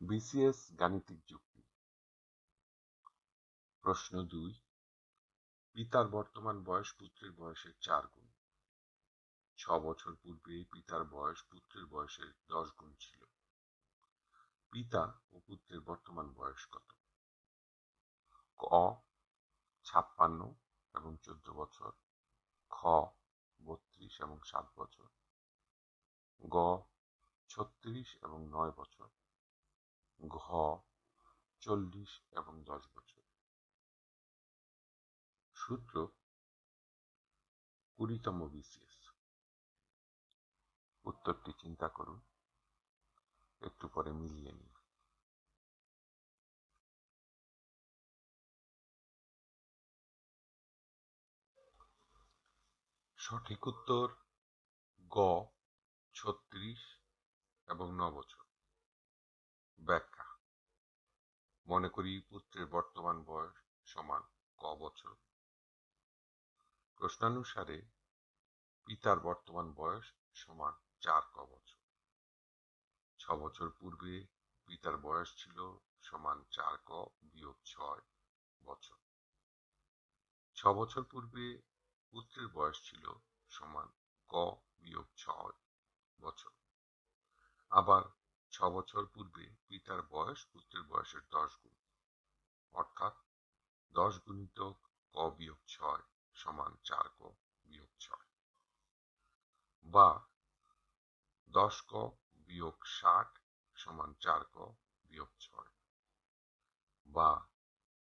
BCS গাণিতিক যুক্তি। প্রশ্ন দুই, পিতার বর্তমান বয়স পুত্রের বয়সের চার গুণ। ছ বছর পূর্বে পিতার বয়স পুত্রের বয়সের দশ গুণ ছিল। পিতা ও পুত্রের বর্তমান বয়স কত? ক, ছাপ্পান্ন এবং চোদ্দ বছর। খ, বত্রিশ এবং সাত বছর। গ, ছত্রিশ এবং নয় বছর। ঘ, চল্লিশ এবং দশ বছর। সূত্র, কুড়িতম বিসিএস। উত্তরটি চিন্তা করুন, একটু পরে মিলিয়ে নিন। সঠিক উত্তর, গ, ছত্রিশ এবং ন বছর। ব্যাখ্যা। মনে করি পুত্রের বর্তমান বয়স সমান ক বছর। প্রশ্নানুসারে পিতার বর্তমান বয়স সমান চার ক বছর। ছ বছর পূর্বে পিতার বয়স ছিল সমান চার ক বিয়োগ ছয় বছর। ছ বছর পূর্বে পুত্রের বয়স ছিল সমান ক বিয়োগ ছয় বছর। আবার ছ বছর পূর্বে পিতার বয়স পুত্রের বয়সের দশ গুণ। অর্থাৎ দশ গুণিত ক বিয়োগ ছয় সমান চার ক বিয়োগ ছয়। বা দশ ক বিয়োগ ষাট সমান চার ক বিয়োগ ছয়। বা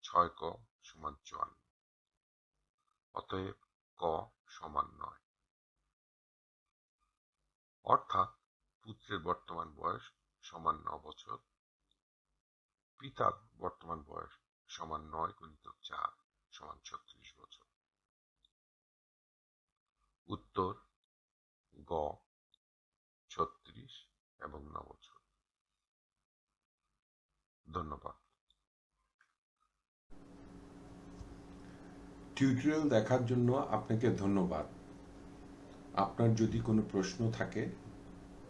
ছয় ক সমান চুয়ান্ন। অতএব ক সমান নয়। অর্থাৎ পুত্রের বর্তমান বয়স সমান ন বছর পিতার বর্তমান বয়স সমান নয় গুণিত চার সমান ছত্রিশ বছর। উত্তর, গ, ছত্রিশ এবং ন বছর। ধন্যবাদ। টিউটোরিয়াল দেখার জন্য আপনাকে ধন্যবাদ। আপনার যদি কোনো প্রশ্ন থাকে